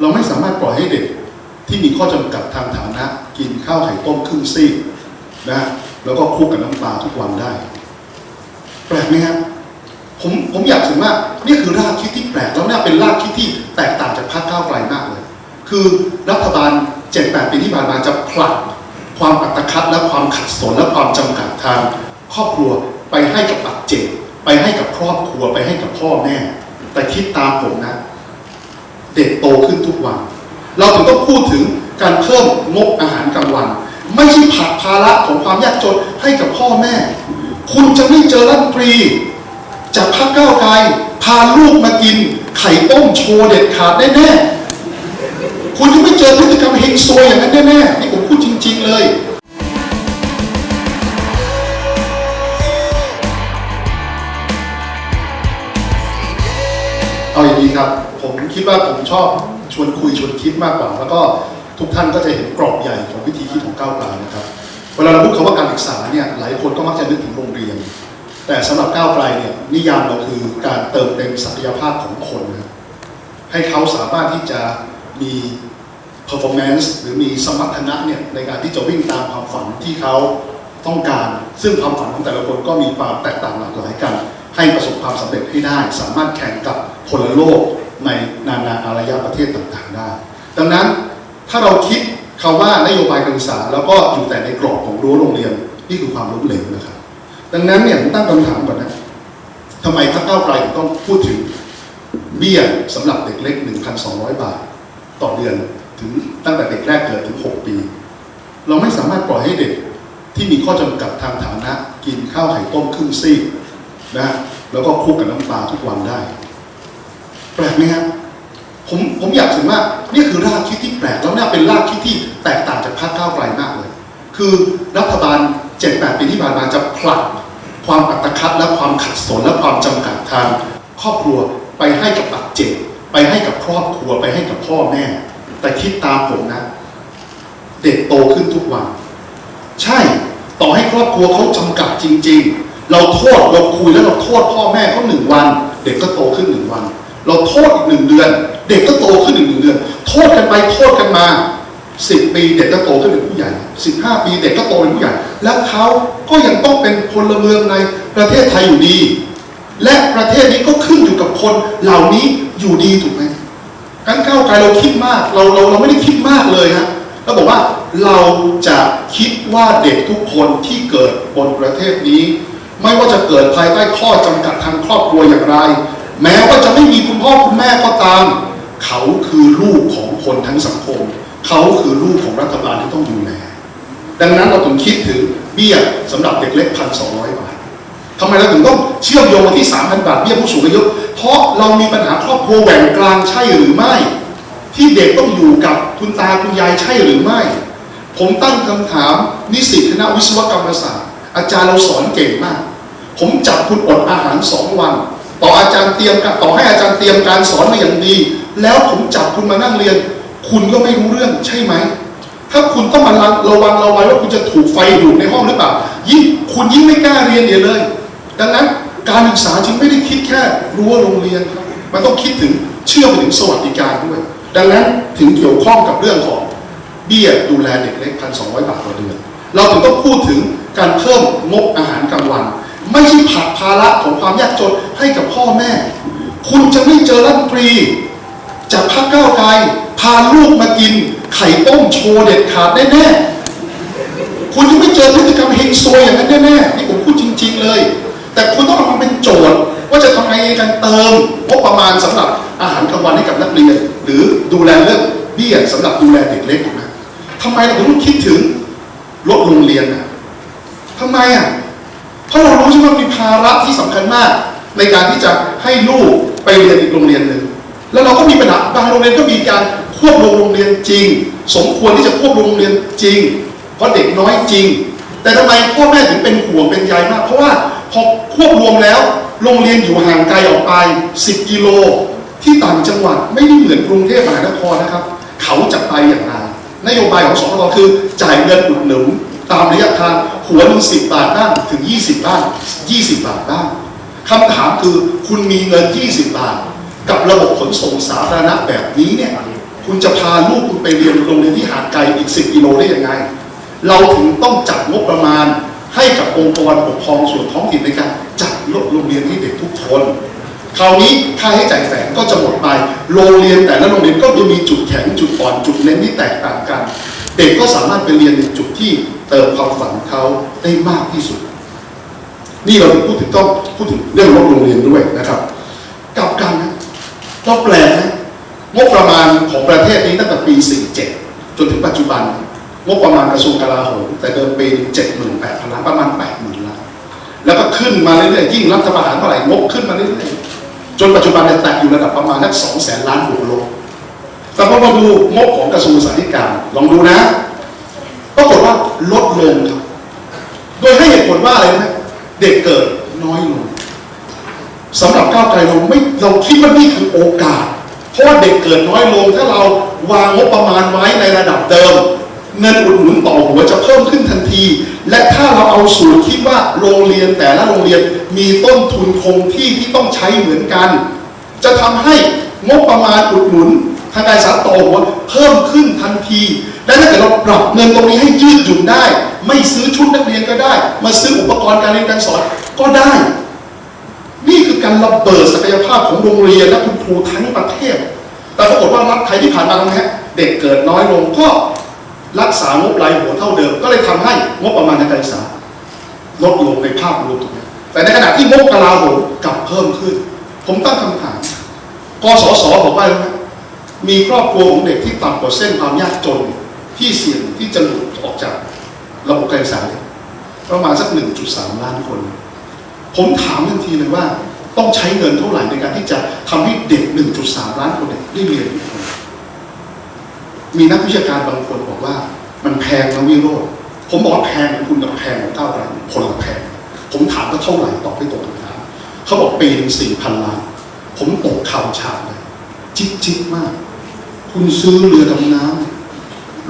เราไม่สามารถปล่อยให้เด็กที่มีข้อจำกัดทางฐานะ กินข้าวไข่ต้มครึ่งซีกนะแล้วก็คุกกับน้ำปลาทุกวันได้ แปลกไหมครับผมผมอยากถึงว่านี่คือรากคิดที่แปลกแล้วน่าเป็นรากคิดที่แตกต่างจากพรรคก้าวไกลมากเลย คือรัฐบาล7-8ปีที่ผ่านมาจะผลักความอัตคัดและความขัดสนและความจำกัดทางครอบครัวไปให้กับปัจเจกไปให้กับครอบครัวไปให้กับพ่อแม่ แต่คิดตามผมนะ เด็กโตขึ้นทุกวัน เราถึงต้องพูดถึงการเพิ่มงบอาหารกลางวัน ไม่ใช่ผลักภาระของความยากจนให้กับพ่อแม่ คุณจะไม่เจอรัฐมนตรีจากพรรคก้าวไกลพาลูกมากิน ไข่ต้มโชว์เด็ดขาดแน่ๆคุณจะไม่เจอพฤติกรรมเฮงซวยอย่างนั้นแน่ๆนี่ผมพูดจริง ๆ เลย เอาอย่างนี้ครับ ผมคิดว่าผมชอบชวนคุยชวนคิดมากกว่า แล้วก็ทุกท่านก็จะเห็นกรอบใหญ่ของวิธีคิดของก้าวไกลนะครับ เวลาเราพูดคำว่าการศึกษาเนี่ยหลายคนก็มักจะนึกถึงโรงเรียน แต่สำหรับก้าวไกลเนี่ยนิยามเราคือการเติมเต็มศักยภาพของคนนะให้เขาสามารถที่จะมี performance หรือมีสมรรถนะเนี่ยในการที่จะวิ่งตามความฝันที่เขาต้องการ ซึ่งความฝันของแต่ละคนก็มีความแตกต่างหลากหลายกัน ให้ประสบความสำเร็จให้ได้ สามารถแข่งกับคนละโลกในนานาอารยประเทศต่างๆได้ ดังนั้นถ้าเราคิดคำว่านโยบายการศึกษา แล้วก็อยู่แต่ในกรอบของรั้วโรงเรียนนี่คือความล้มเหลวนะครับ ดังนั้นเนี่ยผมตั้งคำถามก่อนนะทำไมพรรคก้าวไกลต้องพูดถึงเบี้ยสำหรับเด็กเล็ก 1,200 บาท ต่อเดือนถึงตั้งแต่เด็กแรกเกิดถึง 6 ปี เราไม่สามารถปล่อยให้เด็กที่มีข้อจำกัดทางฐานะ กินข้าวไข่ต้มครึ่งซีก นะแล้วก็คุกกับน้ำปลาทุกวันได้ แปลกไหมครับผมผมอยากถึงว่านี่คือรากคิดที่แปลกแล้วน่าเป็นรากคิดที่แตกต่างจากพรรคก้าวไกลมากเลย คือรัฐบาล7-8ปีที่ผ่านมาจะผลักความอัตคัดและความขัดสนและความจำกัดทางครอบครัวไปให้กับปัจเจกไปให้กับครอบครัวไปให้กับพ่อแม่ แต่คิดตามผมนะ เด็กโตขึ้นทุกวัน ใช่ต่อให้ครอบครัวเขาจำกัดจริง ๆ เราโทษเราคุยแล้วเราโทษพ่อแม่เขาหนึ่งวัน เด็กก็โตขึ้นหนึ่งวัน เราโทษอีกหนึ่งเดือน เด็กก็โตขึ้นอีกหนึ่งเดือน โทษกันไปโทษกันมาสิบปีเด็กก็โตขึ้นเป็นผู้ใหญ่สิบห้าปีเด็กก็โตเป็นผู้ใหญ่ แล้วเขาก็ยังต้องเป็นพลเมืองในประเทศไทยอยู่ดี และประเทศนี้ก็ขึ้นอยู่กับคนเหล่านี้อยู่ดีถูกไหมการก้าวไกลเราคิดมากเราเราเราไม่ได้คิดมากเลยฮะเราบอกว่าเราจะคิดว่าเด็กทุกคนที่เกิดบนประเทศนี้ ไม่ว่าจะเกิดภายใต้ข้อจำกัดทางครอบครัวอย่างไร แม้ว่าจะไม่มีคุณพ่อคุณแม่ก็ตาม เขาคือลูกของคนทั้งสังคม เขาคือลูกของรัฐบาลที่ต้องดูแลดังนั้นเราถึงคิดถึงเบี้ยสำหรับเด็กเล็กพันสองร้อยบาททำไมเราถึงต้องเชื่อมโยงมาที่3,000บาทเบี้ยผู้สูงอายุเพราะเรามีปัญหาครอบครัวแหว่งกลางใช่หรือไม่ ที่เด็กต้องอยู่กับคุณตาคุณยายใช่หรือไม่ ผมตั้งคำถามนิสิตคณะวิศวกรรมศาสตร์อาจารย์เราสอนเก่งมาก ผมจับคุณอดอาหารสองวัน ต่ออาจารย์เตรียมการต่อให้อาจารย์เตรียมการสอนมาอย่างดี แล้วผมจับคุณมานั่งเรียน คุณก็ไม่รู้เรื่องใช่ไหมถ้าคุณต้องมาระวังระวังว่าคุณจะถูกไฟดูดในห้องหรือเปล่ายิ่งคุณยิ่งไม่กล้าเรียนเดี๋ยวเลย ดังนั้นการศึกษาจึงไม่ได้คิดแค่รั้วโรงเรียนครับมันต้องคิดถึงเชื่อมไปถึงสวัสดิการด้วย ดังนั้นถึงเกี่ยวข้องกับเรื่องของเบี้ยดูแลเด็กเล็กพันสองบาทต่อเดือน เราถึงต้องพูดถึงการเพิ่มงบอาหารกลางวัน ไม่ใช่ผลักภาระของความยากจนให้กับพ่อแม่ คุณจะไม่เจอรัฐมนตรีจากพรรคก้าวไกลพาลูกมากิน ไข่ต้มโชว์เด็ดขาดแน่ๆคุณจะไม่เจอพฤติกรรมเฮงซวยอย่างนั้นแน่ๆนี่ผมพูดจริง ๆเลย แต่คุณต้องเอามาเป็นโจทย์ ว่าจะทำไงการเติมงบประมาณสำหรับอาหารกลางวันให้กับนักเรียน หรือดูแลเรื่องเบี้ยสำหรับดูแลเด็กเล็กถูกไหมทำไมเราถึงต้องคิดถึงลดโรงเรียนอะทำไมอะ เพราะเรารู้ใช่ไหมมีภาระที่สำคัญมาก ในการที่จะให้ลูกไปเรียนอีกโรงเรียนหนึ่งแล้วเราก็มีปัญหาบางโรงเรียนก็มีการควบรวมโรงเรียนจริง สมควรที่จะควบรวมโรงเรียนจริง เพราะเด็กน้อยจริง แต่ทำไมพ่อแม่ถึงเป็นห่วงเป็นใยมาก เพราะว่าพอควบรวมแล้ว โรงเรียนอยู่ห่างไกลออกไป 10 กิโล ที่ต่างจังหวัดไม่ได้เหมือนกรุงเทพมหานครนะครับ เขาจะไปอย่างไรนโยบายของสพทคือจ่ายเงินอุดหนุน ตามระยะทางหัวหนึ่งสิบบาทบ้างถึง20บ้าง20บาทบ้างคำถามคือคุณมีเงิน20บบาท กับระบบขนส่งสาธารณะแบบนี้เนี่ยคุณจะพาลูกคุณไปเรียนโรงเรียนที่ห่างไกลอีก10กิโลได้ยังไง เราถึงต้องจัดงบประมาณให้กับองค์กรปกครองส่วนท้องถิ่นในการจัดโรงเรียนให้เด็กทุกคนคราวนี้ค่าใช้จ่ายแฝงก็จะหมดไป โรงเรียนแต่ละโรงเรียนก็จะมีจุดแข็งจุดอ่อนจุดเน้นที่แตกต่างกัน เด็กก็สามารถไปเรียนในจุดที่ เติมความฝันเขาได้มากที่สุด นี่เราพูดถึงต้องพูดถึงเรื่องงบโรงเรียนด้วยนะครับกลับกันนะเราแปลนะงบประมาณของประเทศนี้ตั้งแต่ปี 47 จนถึงปัจจุบัน งบประมาณกระทรวงกลาโหมแต่เดิมปีเจ็นแปดพันล้านประมาณแปดหมื่นล้านแล้วก็ขึ้นมาเรื่อยๆยิ่งรัฐประหารเมื่อไหร่งบขึ้นมาเรื่อยๆจนปัจจุบันเนี่ยแตะอยู่ระดับประมาณนักสองแสนล้านบวกลบแต่พอมาดูงบของกระทรวงศึกษาธิการลองดูนะ ปรากฏว่าลดลงครับ โดยให้เหตุผลว่าอะไรรู้ไหมเด็กเกิดน้อยลงสำหรับก้าวไกลเราไม่เราคิดว่านี่คือโอกาส เพราะว่าเด็กเกิดน้อยลง ถ้าเราวางงบประมาณไว้ในระดับเดิม เงินอุดหนุนต่อหัวจะเพิ่มขึ้นทันที และถ้าเราเอาสูตรคิดว่าโรงเรียนแต่ละโรงเรียนมีต้นทุนคงที่ที่ต้องใช้เหมือนกัน จะทำให้งบประมาณอุดหนุนทางการศึกษาต่อหัวเพิ่มขึ้นทันที และถ้าเกิดเราปรับเงินตรงนี้ให้ยืดหยุ่นได้ ไม่ซื้อชุดนักเรียนก็ได้ มาซื้ออุปกรณ์การเรียนการสอนก็ได้ นี่คือการระเบิดศักยภาพของโรงเรียนและคุณครูทั้งประเทศ แต่ปรากฏว่ารัฐไทยที่ผ่านมาทำไงฮะเด็กเกิดน้อยลงก็รักษางบรายหัวเท่าเดิม ก็เลยทำให้งบประมาณการศึกษาลดลงในภาพรวมถูกไหมแต่ในขณะที่งบกลาโหมกลับเพิ่มขึ้น ผมตั้งคำถามกสศบอกว่าอะไรรู้ไหมมีครอบครัวของเด็กที่ต่ำกว่าเส้นความยากจน ที่เสี่ยงที่จะหลุดออกจากระบบการศึกษาประมาณสัก 1.3 ล้านคน ผมถามทันทีเลยว่าต้องใช้เงินเท่าไหร่ในการที่จะทำให้เด็ก 1.3 ล้านคนได้เรียนทุกคนมีนักวิชาการบางคนบอกว่า มันแพงนะวิโรจน์ผมบอกว่าแพงคุณกับแพงของก้าวไกลคนละแพง ผมถามว่าเท่าไหร่ตอบไม่ตรงคำถามเขาบอกปีหนึ่งสี่พันล้าน ผมตกข่าวฉาดเลยจิ๊บจิ๊บมาก คุณซื้อเรือดำน้ำ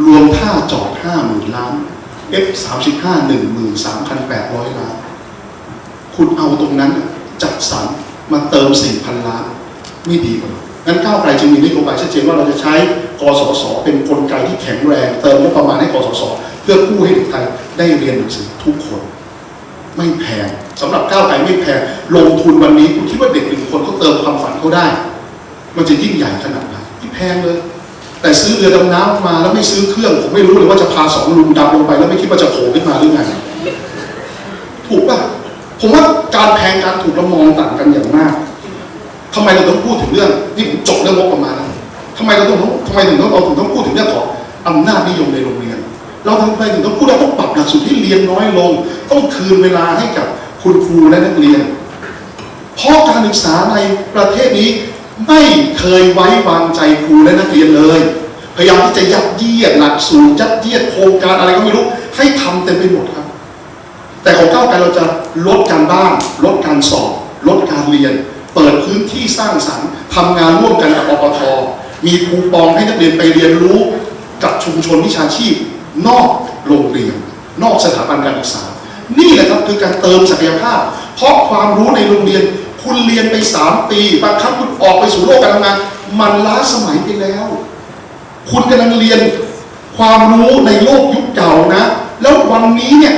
รวมท่าจอดห้าหมื่นล้าน F สามสิบห้าหนึ่งหมื่นสามพันแปดร้อยล้าน คุณเอาตรงนั้นจัดสรรมาเติมสี่พันล้าน ไม่ดีกว่างั้นก้าวไกลจึงมีนโยบายชัดเจนว่าเราจะใช้กสศเป็นกลไกที่แข็งแรง เติมงบประมาณให้กสศเพื่อกู้ให้เด็กไทยได้เรียนหนังสือทุกคน ไม่แพงสำหรับก้าวไกลไม่แพงลงทุนวันนี้คุณคิดว่าเด็กหนึ่งคนเขาเติมความฝันเขาได้ มันจะยิ่งใหญ่ขนาดไหนไม่แพงเลย แต่ซื้อเรือดำน้ำมาแล้วไม่ซื้อเครื่องผมไม่รู้เลยว่าจะพาสองลุงดำลงไป แล้วไม่คิดว่าจะโผล่ขึ้นมาหรือไงถูกป่ะผมว่าการแพงการถูกเรามองต่างกันอย่างมากทำไมเราต้องพูดถึงเรื่องนี่ผมจบเรื่องงบประมาณทำไมเราต้องทำไมถึงต้องเราถึงต้องพูดถึงเรื่องของอำนาจนิยมในโรงเรียน เราทำไมถึงต้องพูดว่าต้องปรับหลักสูตรที่เรียนน้อยลง ต้องคืนเวลาให้กับคุณครูและนักเรียน เพราะการศึกษาในประเทศนี้ ไม่เคยไว้วางใจครูและนักเรียนเลย พยายามที่จะยัดเยียดหลักสูตรยัดเยียดโครงการอะไรก็ไม่รู้ ให้ทำเต็มไปหมดครับ แต่ของก้าวไกลเราจะลดการบ้านลดการสอบลดการเรียน เปิดพื้นที่สร้างสรรค์ทำงานร่วมกันกับอปทมีคูปองให้นักเรียนไปเรียนรู้กับชุมชนวิชาชีพ นอกโรงเรียน นอกสถาบันการศึกษา นี่แหละครับคือการเติมศักยภาพ เพราะความรู้ในโรงเรียน คุณเรียนไปสามปีบางครั้งคุณออกไปสู่โลกการทำงาน มันล้าสมัยไปแล้ว คุณกำลังเรียนความรู้ในโลกยุคเก่านะ แล้ววันนี้เนี่ย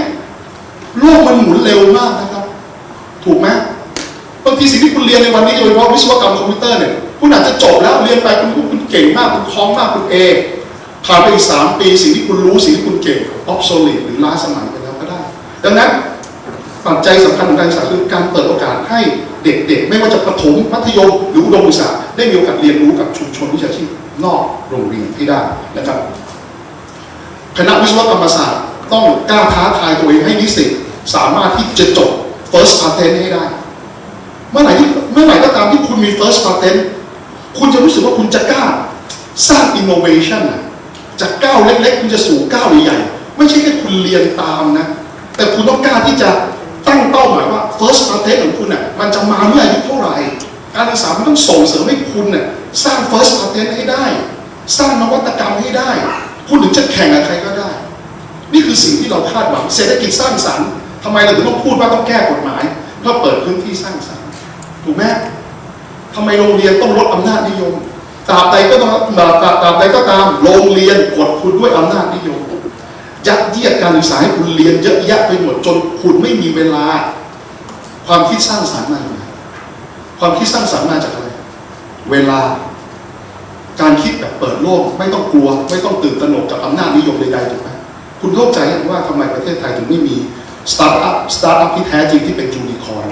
โลกมันหมุนเร็วมากนะครับ ถูกไหมบางทีสิ่งที่คุณเรียนในวันนี้โดยเฉพาะวิศวกรรมคอมพิวเตอร์เนี่ยคุณอาจจะจบแล้วเรียนไปคุณคุณคุณเก่งมากคุณคล่องมากคุณเอผ่านไปอีกสามปีสิ่งที่คุณรู้สิ่งที่คุณเก่งออฟโซลิดหรือล้าสมัยไปแล้วก็ได้ ดังนั้น ปัจจัยสำคัญของการศึกษาคือการเปิดโอกาสให้เด็กๆ ไม่ว่าจะประถมมัธยม หรืออุดมศึกษาได้มีโอกาสเรียนรู้กับชุมชนวิชาชีพนอกโรงเรียนที่ได้นะครับ คณะวิศวกรรมศาสตร์ต้องกล้าท้าทายตัวเองให้นิสิตสามารถที่จะจบ first patent ให้ได้ เมื่อไหร่ที่เมื่อไหร่ก็ตามที่คุณมี first patent คุณจะรู้สึกว่าคุณจะกล้าสร้าง innovation อะจากก้าวเล็กๆ คุณจะสู่ก้าวใหญ่ๆไม่ใช่แค่คุณเรียนตามนะ แต่คุณต้องกล้าที่จะ ตั้งเป้าหมายว่า first patent ของคุณน่ะมันจะมาเมื่ออายุเท่าไหร่ การศึกษามันต้องส่งเสริมให้คุณน่ะสร้าง first patent ให้ได้ สร้างนวัตกรรมให้ได้ คุณถึงจะแข่งกับใครก็ได้ นี่คือสิ่งที่เราคาดหวังเศรษฐกิจสร้างสรรค์ทำไมเราถึงต้องพูดว่าต้องแก้กฎหมายเพื่อเปิดพื้นที่สร้างสรรค์ถูกไหมทำไมโรงเรียนต้องลดอำนาจนิยมตราบใดก็ต้องตราบตราบตราบใดก็ตามโรงเรียนกดคุณด้วยอำนาจนิยม ยัดเยียดการศึกษาให้คุณเรียนเยอะแยะไปหมดจนคุณไม่มีเวลา ความคิดสร้างสรรค์มาจากไหนความคิดสร้างสรรค์มาจากอะไร เวลา การคิดแบบเปิดโลก ไม่ต้องกลัว ไม่ต้องตื่นตระหนกกับอำนาจนิยมใดๆถูกไหมคุณเข้าใจว่าทำไมประเทศไทยถึงไม่มีสตาร์ทอัพสตาร์ทอัพที่แท้จริงที่เป็นยูนิคอร์น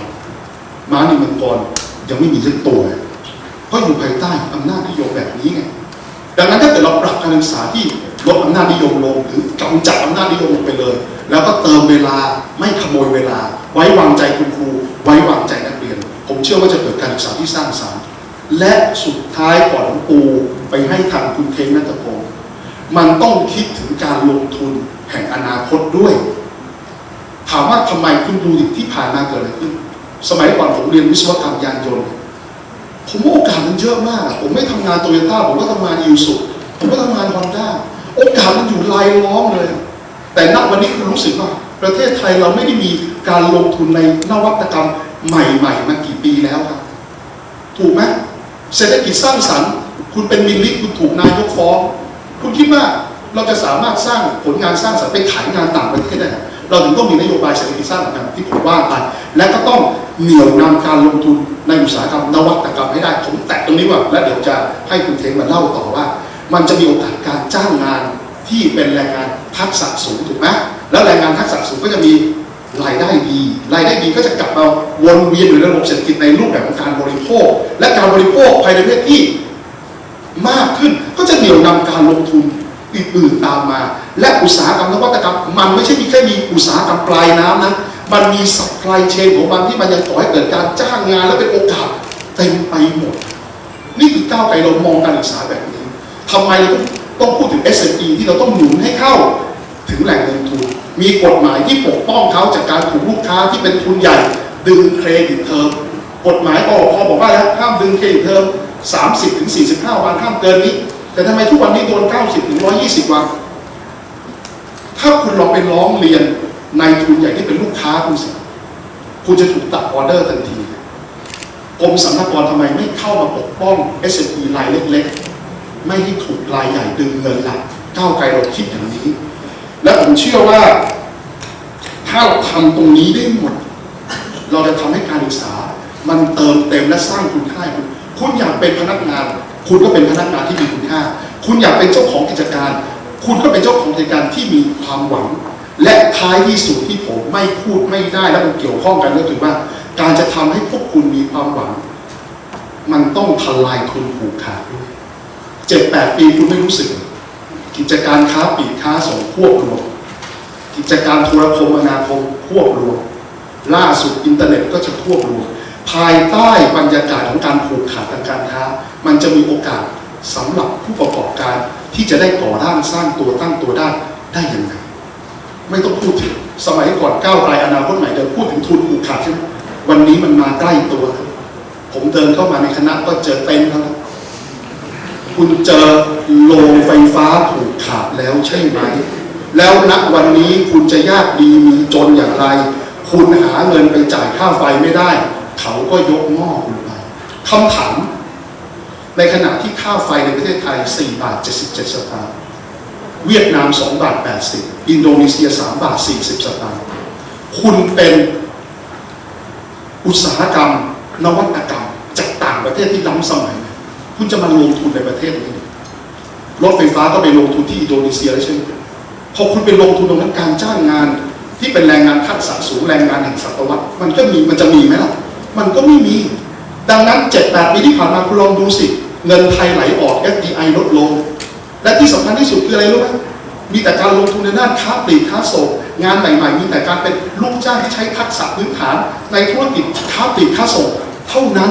ม้านิมังกรยังไม่มีสักตัวเพราะอยู่ภายใต้อำนาจนิยมแบบนี้ไงดังนั้นถ้าเกิดเราปรับการศึกษาที่ ลดอำนาจนิยมลงหรือกำจัดอำนาจนิยมลงไปเลย แล้วก็เติมเวลาไม่ขโมยเวลา ไว้วางใจคุณครู ไว้วางใจนักเรียน ผมเชื่อว่าจะเกิดการศึกษาที่สร้างสรรค์และสุดท้ายก่อนปูไปให้ทางคุณเทงนัตพงศ์มันต้องคิดถึงการลงทุนแห่งอนาคตด้วย ถามว่าทำไมคุณดูดิที่ผ่านมาเกิดอะไรขึ้น สมัยก่อนผมเรียนวิศวกรรมยานยนต์ผมว่าโอกาสมันเยอะมาก ผมไม่ทำงานโตโยต้าผมก็ทำงานยูสุผมก็ทำงานฮอนด้า โอกาสมันอยู่รายล้อมเลย แต่ณวันนี้คุณรู้สึกว่า ประเทศไทยเราไม่ได้มีการลงทุนในนวัตกรรมใหม่ๆมากี่ปีแล้วครับ ถูกไหมเศรษฐกิจสร้างสรรค์ คุณเป็นมิลลิคุณถูกนายกฟ้อง คุณคิดว่าเราจะสามารถสร้างผลงานสร้างสรรค์ไปขายงานต่างประเทศได้ไหมเราถึงต้องมีนโยบายเศรษฐกิจสร้างสรรค์ที่ผมว่าไป และก็ต้องเหนี่ยวนำการลงทุนในอุตสาหกรรมนวัตกรรมให้ได้ ผมแตะตรงนี้ว่า แล้วเดี๋ยวจะให้คุณเทงมาเล่าต่อว่า มันจะมีโอกาสการจ้างงานที่เป็นแรงงานทักษะสูงถูกไหมแล้วแรงงานทักษะสูงก็จะมีรายได้ดี รายได้ดีก็จะกลับมาวนเวียนอยู่ในระบบเศรษฐกิจในรูปแบบของการบริโภค และการบริโภคภายในประเทศที่มากขึ้นก็จะเหนี่ยวนำการลงทุนอื่นๆตามมา และอุตสาหกรรมนวัตกรรม มันไม่ใช่มีแค่มีอุตสาหกรรมปลายน้ำนะมันมีสัพพลายเชนของมันที่มันยังก่อให้เกิดการจ้างงานและเป็นโอกาสเต็มไปหมด นี่คือก้าวไกลเรามองการศึกษาแบบนี้ ทำไมเราต้องพูดถึง SME ที่เราต้องหนุนให้เข้าถึงแหล่งเงินทุน มีกฎหมายที่ปกป้องเขาจากการถูกลูกค้าที่เป็นทุนใหญ่ ดึงเครดิตเทอมกฎหมายก็พอบอกว่าแล้วห้ามดึงเครดิตเทอม30ถึง45 วันห้ามเกินนี้ แต่ทำไมทุกวันนี้โดน 90ถึง120 วัน ถ้าคุณลองไปร้องเรียนในทุนใหญ่ที่เป็นลูกค้าคุณสิคุณจะถูกตัดออเดอร์ทันทีกรมสรรพากรทำไมไม่เข้ามาปกป้อง SME รายเล็กๆ ไม่ให้ถูกรายใหญ่ดึงเงินหลักก้าวไกลเราคิดอย่างนี้ และผมเชื่อว่า ถ้าเราทำตรงนี้ได้หมด เราจะทำให้การศึกษา มันเติมเต็มและสร้างคุณค่าคุณคุณอยากเป็นพนักงาน คุณก็เป็นพนักงานที่มีคุณค่า คุณอยากเป็นเจ้าของกิจการ คุณก็เป็นเจ้าของกิจการที่มีความหวัง และท้ายที่สุดที่ผมไม่พูดไม่ได้และมันเกี่ยวข้องกันก็คือว่า การจะทำให้พวกคุณมีความหวัง มันต้องทลายทุนผูกขาดด้วย เจ็ดแปดปีคุณไม่รู้สึก กิจการค้าปลีกค้าส่งควบรวม กิจการโทรคมนาคมควบรวม ล่าสุดอินเทอร์เน็ตก็จะควบรวม ภายใต้บรรยากาศของการผูกขาดทางการค้า มันจะมีโอกาสสำหรับผู้ประกอบการที่จะได้ก่อร่างสร้างตัวตั้งตัวได้ได้ยังไงไม่ต้องพูดถึงสมัยก่อนก้าวไกลอนาคตใหม่เดินพูดถึงทุนผูกขาดใช่ไหมวันนี้มันมาใกล้ตัว ผมเดินเข้ามาในคณะก็เจอเต็นแล้ว คุณเจอโรงไฟฟ้าผูกขาดแล้วใช่ไหม แล้วณวันนี้คุณจะยากดีมีจนอย่างไร คุณหาเงินไปจ่ายค่าไฟไม่ได้ เขาก็ยกหม้อคุณไปคำถาม ในขณะที่ค่าไฟในประเทศไทย 4 บาท 77 สตางค์เวียดนาม 2 บาท 80 อินโดนีเซีย 3 บาท 40 สตางค์คุณเป็นอุตสาหกรรม นวัตกรรมจากต่างประเทศที่ล้ำสมัย คุณจะมาลงทุนในประเทศนี้รถไฟฟ้าก็ไปลงทุนที่อินโดนีเซียแล้วใช่ไหมพอคุณไปลงทุนตรงนั้นการจ้างงาน ที่เป็นแรงงานทักษะสูงแรงงานแห่งศตวรรษมันก็มีมันจะมีไหมล่ะ มันก็ไม่มี ดังนั้น7จ็ดแปดปีที่ผ่านมาคุณลองดูสิ เงินไทยไหลออก FDI ลดลง และที่สำคัญที่สุดคืออะไรรู้ไหมมีแต่การลงทุนในด้านค้าปลีกค้าส่งงานใหม่ๆ มีแต่การเป็นลูกจ้างที่ใช้ทักษะพื้นฐาน ในธุรกิจค้าปลีกค้าส่งเท่านั้น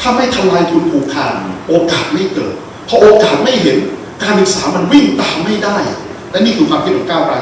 ถ้าไม่ทลายทุนผูกขาดโอกาสไม่เกิดพอโอกาสไม่เห็นการศึกษามันวิ่งตามไม่ได้ และนี่คือความคิดของก้าวไกล